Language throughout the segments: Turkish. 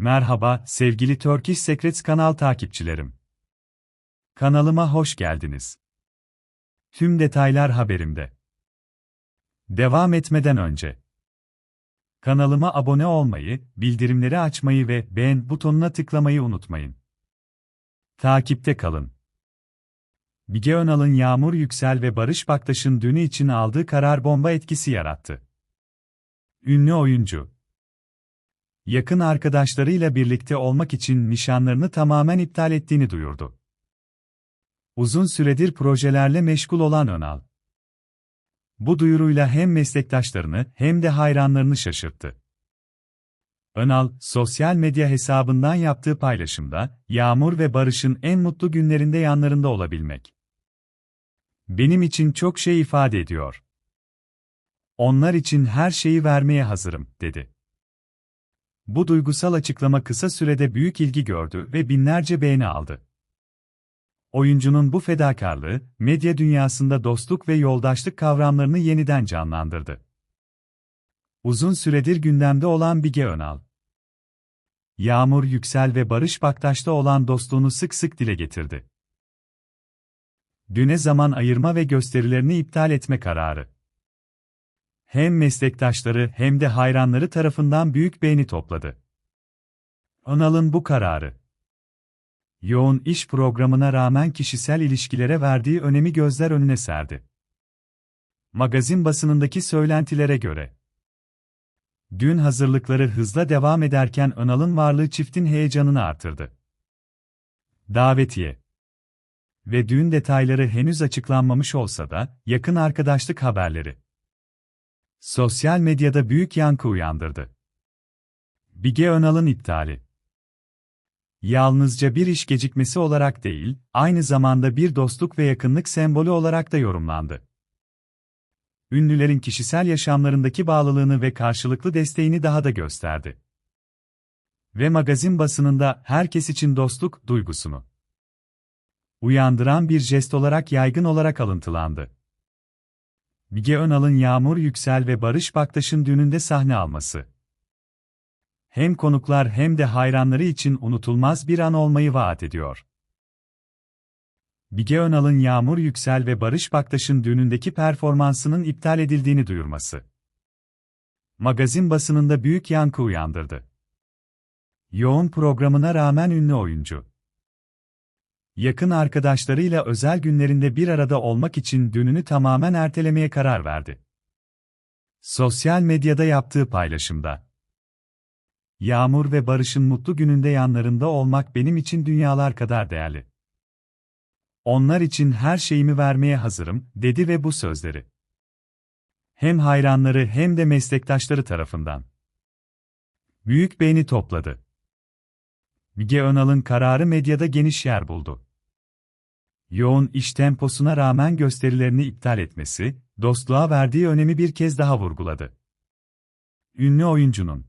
Merhaba sevgili Turkish Secrets kanal takipçilerim. Kanalıma hoş geldiniz. Tüm detaylar haberimde. Devam etmeden önce kanalıma abone olmayı, bildirimleri açmayı ve beğen butonuna tıklamayı unutmayın. Takipte kalın. Bige Önal'ın Yağmur Yüksel ve Barış Baktaş'ın dünü için aldığı karar bomba etkisi yarattı. Ünlü oyuncu yakın arkadaşlarıyla birlikte olmak için nişanlarını tamamen iptal ettiğini duyurdu. Uzun süredir projelerle meşgul olan Önal. Bu duyuruyla hem meslektaşlarını hem de hayranlarını şaşırttı. Önal, sosyal medya hesabından yaptığı paylaşımda, Yağmur ve Barış'ın en mutlu günlerinde yanlarında olabilmek. Benim için çok şey ifade ediyor. Onlar için her şeyi vermeye hazırım, dedi. Bu duygusal açıklama kısa sürede büyük ilgi gördü ve binlerce beğeni aldı. Oyuncunun bu fedakarlığı, medya dünyasında dostluk ve yoldaşlık kavramlarını yeniden canlandırdı. Uzun süredir gündemde olan Bige Önal. Yağmur Yüksel ve Barış Baktaş'ta olan dostluğunu sık sık dile getirdi. Düne zaman ayırma ve gösterilerini iptal etme kararı hem meslektaşları hem de hayranları tarafından büyük beğeni topladı. Önal'ın bu kararı, yoğun iş programına rağmen kişisel ilişkilere verdiği önemi gözler önüne serdi. Magazin basınındaki söylentilere göre, Düğün hazırlıkları hızla devam ederken Önal'ın varlığı çiftin heyecanını artırdı. Davetiye ve düğün detayları henüz açıklanmamış olsa da, yakın arkadaşlık haberleri Sosyal medyada büyük yankı uyandırdı. Bige Önal'ın iptali. Yalnızca bir iş gecikmesi olarak değil, aynı zamanda bir dostluk ve yakınlık sembolü olarak da yorumlandı. Ünlülerin kişisel yaşamlarındaki bağlılığını ve karşılıklı desteğini daha da gösterdi. Ve magazin basınında herkes için dostluk duygusunu uyandıran bir jest olarak yaygın olarak alıntılandı. Bige Önal'ın Yağmur Yüksel ve Barış Baktaş'ın düğününde sahne alması. Hem konuklar hem de hayranları için unutulmaz bir an olmayı vaat ediyor. Bige Önal'ın Yağmur Yüksel ve Barış Baktaş'ın düğünündeki performansının iptal edildiğini duyurması. Magazin basınında büyük yankı uyandırdı. Yoğun programına rağmen ünlü oyuncu yakın arkadaşlarıyla özel günlerinde bir arada olmak için düğününü tamamen ertelemeye karar verdi. Sosyal medyada yaptığı paylaşımda Yağmur ve Barış'ın mutlu gününde yanlarında olmak benim için dünyalar kadar değerli. Onlar için her şeyimi vermeye hazırım, dedi ve bu sözleri hem hayranları hem de meslektaşları tarafından büyük beğeni topladı. Müge Önal'ın kararı medyada geniş yer buldu yoğun iş temposuna rağmen gösterilerini iptal etmesi, dostluğa verdiği önemi bir kez daha vurguladı. Ünlü oyuncunun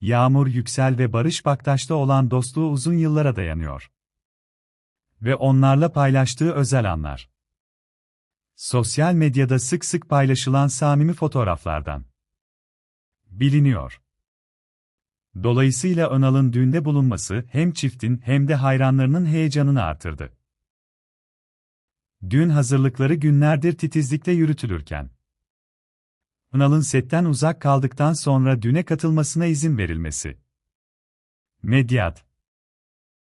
Yağmur Yüksel ve Barış Baktaş'ta olan dostluğu uzun yıllara dayanıyor. Ve onlarla paylaştığı özel anlar. Sosyal medyada sık sık paylaşılan samimi fotoğraflardan biliniyor. Dolayısıyla Önal'ın düğünde bulunması hem çiftin hem de hayranlarının heyecanını artırdı. Düğün hazırlıkları günlerdir titizlikle yürütülürken. Ünal'ın setten uzak kaldıktan sonra düğüne katılmasına izin verilmesi. Medyat